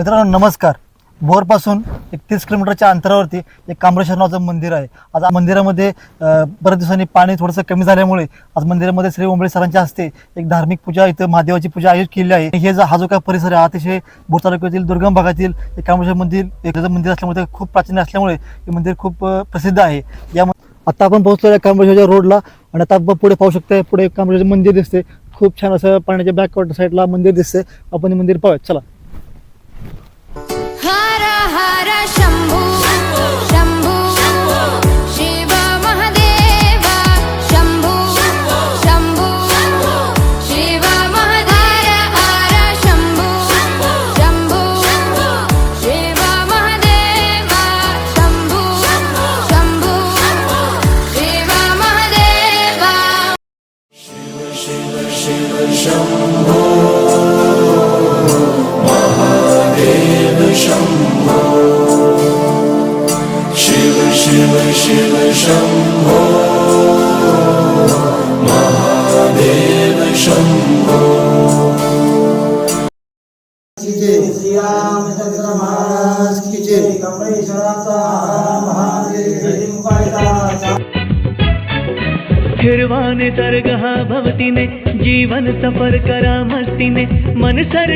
मित्रांनो नमस्कार. भोरपासून एकतीस किलोमीटरच्या अंतरावरती एक कांबळेश्वर नावाचं मंदिर आहे. आज मंदिरामध्ये बऱ्याच दिवसांनी पाणी थोडंसं कमी झाल्यामुळे आज मंदिरामध्ये श्री ओंबळे सरांच्या हस्ते एक धार्मिक पूजा इथं महादेवाची पूजा आयोजित केली आहे. हे जो हा जो काय परिसर आहे अतिशय भोर तालुक्यातील दुर्गम भागातील एक कांबळेश्वर मंदिर एक मंदिर असल्यामुळे ते खूप प्राचीन असल्यामुळे हे मंदिर खूप प्रसिद्ध आहे. या आता आपण पोहोचलो कांबळेश्वरच्या रोडला आणि आता आपण पुढे पाहू शकता पुढे कांबळेश्वर मंदिर दिसते खूप छान असं पाण्याच्या बॅकवर्ड साईडला मंदिर दिसते आपण हे मंदिर पाहूयात. चला. शिव शिव शिव शम्भो महादेव शम्भो की जय श्री रामचंद्र महाराज की जय कमळेश्वराचा फिरवाने सरगहा भवती ने जीवन सफ़र करा मस्ती ने मन सर